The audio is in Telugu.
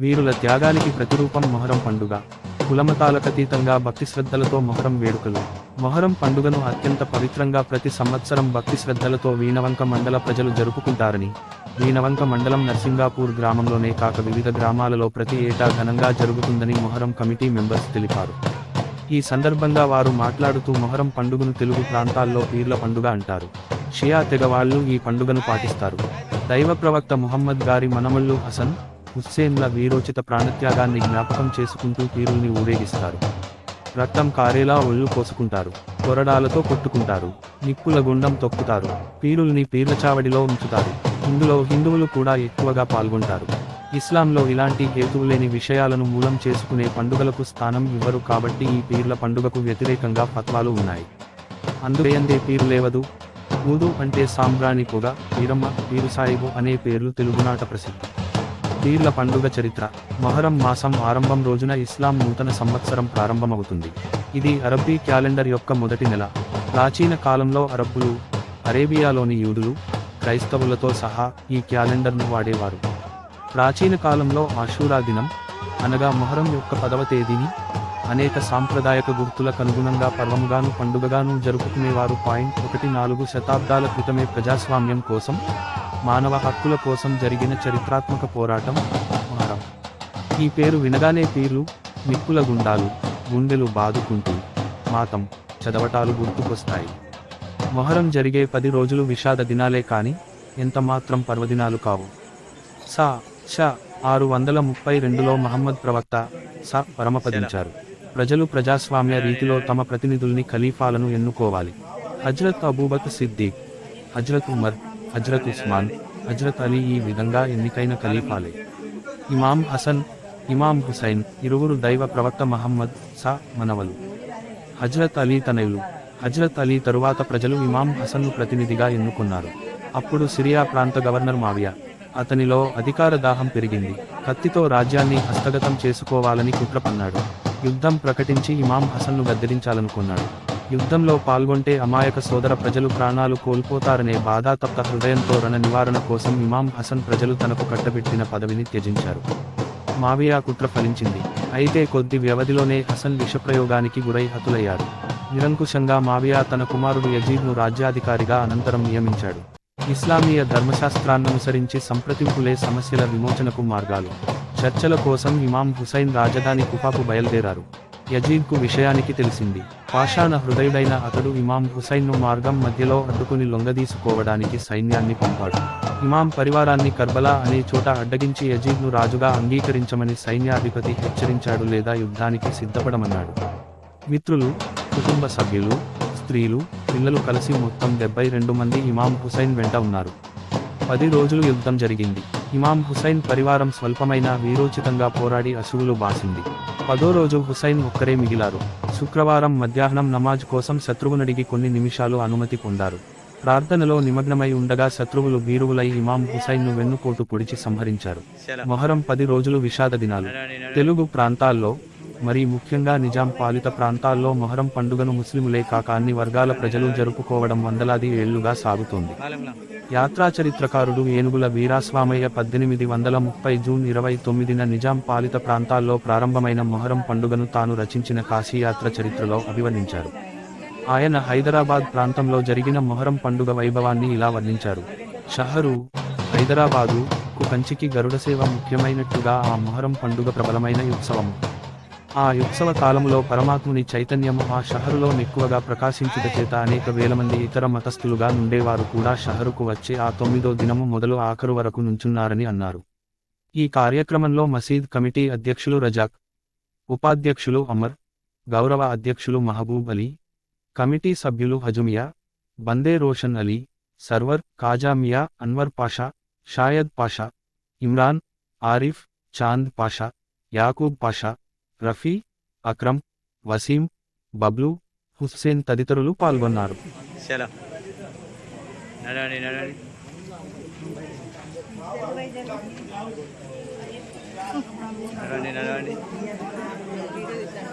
వీరుల త్యాగానికి ప్రతిరూపం మొహరం పండుగ. కులమతాలకతీతంగా భక్తి శ్రద్ధలతో మొహరం వేడుకలు. మొహరం పండుగను అత్యంత పవిత్రంగా ప్రతి సంవత్సరం భక్తి శ్రద్ధలతో వీణవంక మండల ప్రజలు జరుపుకుంటారని. వీణవంక మండలం నర్సింగాపూర్ గ్రామంలోనే కాక వివిధ గ్రామాలలో ప్రతి ఏటా ఘనంగా జరుగుతుందని మొహరం కమిటీ మెంబర్స్ తెలిపారు. ఈ సందర్భంగా వారు మాట్లాడుతూ మొహరం పండుగను తెలుగు ప్రాంతాల్లో పీర్ల పండుగ అంటారు. షియా తెగవాళ్ళు ఈ పండుగను పాటిస్తారు. దైవ ప్రవక్త ముహమ్మద్ గారి మనమల్లు హసన్ హుస్సేన్ల వీరోచిత ప్రాణత్యాగాన్ని జ్ఞాపకం చేసుకుంటూ పీరుల్ని ఊరేగిస్తారు. రక్తం కారేలా ఒళ్ళు కోసుకుంటారు కొరడాలతో కొట్టుకుంటారు. నిప్పుల గుండం తొక్కుతారు. పీరుల్ని పీర్ల చావడిలో ఉంచుతారు. ఇందులో హిందువులు కూడా ఎక్కువగా పాల్గొంటారు. ఇస్లాంలో ఇలాంటి హేతువులేని విషయాలను మూలం చేసుకునే పండుగలకు స్థానం ఇవ్వరు కాబట్టి ఈ పీర్ల పండుగకు వ్యతిరేకంగా ఫత్వాలు ఉన్నాయి. అందుకేందే పీరు లేవదు. ఊదు అంటే సాంబ్రాణి పొగ పీరమ్మ పీరు సాయిబు అనే పేర్లు తెలుగునాట ప్రసిద్ధి. పీర్ల పండుగ చరిత్ర. మొహరం మాసం ఆరంభం రోజున ఇస్లాం నూతన సంవత్సరం ప్రారంభమవుతుంది. ఇది అరబ్బీ క్యాలెండర్ యొక్క మొదటి నెల. ప్రాచీన కాలంలో అరబ్బులు అరేబియాలోని యూదులు క్రైస్తవులతో సహా ఈ క్యాలెండర్ను వాడేవారు. ప్రాచీన కాలంలో ఆషూరా దినం అనగా మొహరం యొక్క పదవ తేదీని అనేక సాంప్రదాయక గుర్తులకు అనుగుణంగా పర్వముగాను పండుగగాను జరుపుకునేవారు. పాయింట్ ఒకటి నాలుగు శతాబ్దాల క్రితమే ప్రజాస్వామ్యం కోసం మానవ హక్కుల కోసం జరిగిన చరిత్రాత్మక పోరాటం మొహరం ఈ పేరు వినగానే పీర్లు నిప్పుల గుండాలు గుండెలు బాదుకుంటూ మాతం చదవటాలు గుర్తుకొస్తాయి. మొహరం జరిగే పది రోజులు విషాద దినాలే కాని ఎంత మాత్రం పర్వదినాలు కావు. సా ష ఆరు వందల ముప్పై రెండులో మహమ్మద్ ప్రవక్త స పరమపదించారు. ప్రజలు ప్రజాస్వామ్య రీతిలో తమ ప్రతినిధుల్ని ఖలీఫాలను ఎన్నుకోవాలి. హజ్రత్ అబూబక్ సిద్దిక్ హజ్రత్ ఉమర్ హజ్రత్ ఉస్మాన్ హజ్రత్ అలీ ఈ విధంగా ఎన్నికైన ఖలీఫాలే. ఇమాం హసన్ ఇమాం హుసైన్ ఇరువురు దైవ ప్రవక్త మహమ్మద్ సా మనవలు. హజ్రత్ అలీ తనయులు. హజ్రత్ అలీ తరువాత ప్రజలు ఇమాం హసన్ను ప్రతినిధిగా ఎన్నుకున్నారు. అప్పుడు సిరియా ప్రాంత గవర్నర్ మావియా అతనిలో అధికార దాహం పెరిగింది. కత్తితో రాజ్యాన్ని హస్తగతం చేసుకోవాలని కుట్ర పన్నాడు. యుద్ధం ప్రకటించి ఇమాం హసన్ను గద్దరించాలనుకున్నాడు యుద్ధంలో పాల్గొంటే అమాయక సోదర ప్రజలు ప్రాణాలు కోల్పోతారనే బాధాతప్త హృదయంతో రణ నివారణ కోసం ఇమాం హసన్ ప్రజలు తనకు కట్టబెట్టిన పదవిని త్యజించారు. మావియా కుట్ర ఫలించింది. అయితే కొద్ది వ్యవధిలోనే హసన్ విషప్రయోగానికి గురై హతులయ్యాడు నిరంకుశంగా మావియా తన కుమారుడు యజీద్ను రాజ్యాధికారిగా అనంతరం నియమించాడు. ఇస్లామీయ ధర్మశాస్త్రాన్ననుసరించి సంప్రదింపులే సమస్యల విమోచనకు మార్గాలు. చర్చల కోసం ఇమాం హుసైన్ రాజధాని కుఫాకు బయలుదేరారు. యజీద్కు విషయానికి తెలిసింది. పాషాణ హృదయుడైన అతడు ఇమాం హుసైన్ను మార్గం మధ్యలో అడ్డుకుని లొంగదీసుకోవడానికి సైన్యాన్ని పంపాడు. ఇమాం పరివారాన్ని కర్బలా అనే చోట అడ్డగించి యజీద్ను రాజుగా అంగీకరించమని సైన్యాధిపతి హెచ్చరించాడు లేదా యుద్ధానికి సిద్ధపడమన్నాడు. మిత్రులు కుటుంబ సభ్యులు స్త్రీలు పిల్లలు కలిసి మొత్తం డెబ్బై రెండు మంది ఇమాం హుసైన్ వెంట ఉన్నారు. పది రోజులు యుద్ధం జరిగింది. ఇమాం హుసైన్ పరివారం స్వల్పమైన వీరోచితంగా పోరాడి అసువులు బాసింది. పదో రోజు హుసైన్ ఒక్కరే మిగిలారు. శుక్రవారం మధ్యాహ్నం నమాజ్ కోసం శత్రువునడిగి కొన్ని నిమిషాలు అనుమతి పొందారు. ప్రార్థనలో నిమగ్నమై ఉండగా శత్రువులు వీరువులై ఇమాం హుసైన్ను వెన్నుపోటు పొడిచి సంహరించారు. మొహరం పది రోజులు విషాద దినాలు. తెలుగు ప్రాంతాల్లో మరి ముఖ్యంగా నిజాం పాలిత ప్రాంతాల్లో మొహరం పండుగను ముస్లిములే కాక అన్ని వర్గాల ప్రజలు జరుపుకోవడం వందలాది ఏళ్ళుగా సాగుతోంది. యాత్రా చరిత్రకారుడు ఏనుగుల వీరాస్వామయ్య పద్దెనిమిది వందల ముప్పై జూన్ ఇరవై తొమ్మిదిన నిజాం పాలిత ప్రాంతాల్లో ప్రారంభమైన మొహరం పండుగను తాను రచించిన కాశీయాత్ర చరిత్రలో అభివర్ణించారు. ఆయన హైదరాబాద్ ప్రాంతంలో జరిగిన మొహరం పండుగ వైభవాన్ని ఇలా వర్ణించారు. షహరు హైదరాబాదు కు కంచికి గరుడసేవ ముఖ్యమైనట్టుగా ఆ మొహరం పండుగ ప్రబలమైన ఉత్సవము. ఆ ఉత్సవ కాలంలో పరమాత్ముని చైతన్యము ఆ షహరులో ఎక్కువగా ప్రకాశించుట చేత అనేక వేల మంది ఇతర మతస్థులుగా నుండేవారు కూడా షహరుకు వచ్చే ఆ తొమ్మిదో దినము మొదలు ఆఖరు వరకు నుంచున్నారని అన్నారు. ఈ కార్యక్రమంలో మసీద్ కమిటీ అధ్యక్షులు రజాక్ ఉపాధ్యక్షులు అమర్ గౌరవ అధ్యక్షులు మహబూబ్ అలీ కమిటీ సభ్యులు హజుమియా బందే రోషన్ అలీ సర్వర్ కాజామియా అన్వర్ పాషా షాయద్ పాషా ఇమ్రాన్ ఆరిఫ్ చాంద్ పాషా యాకూబ్ పాషా రఫీ అక్రమ్ వసీం బబ్లు హుస్సేన్ తదితరులు పాల్గొన్నారు.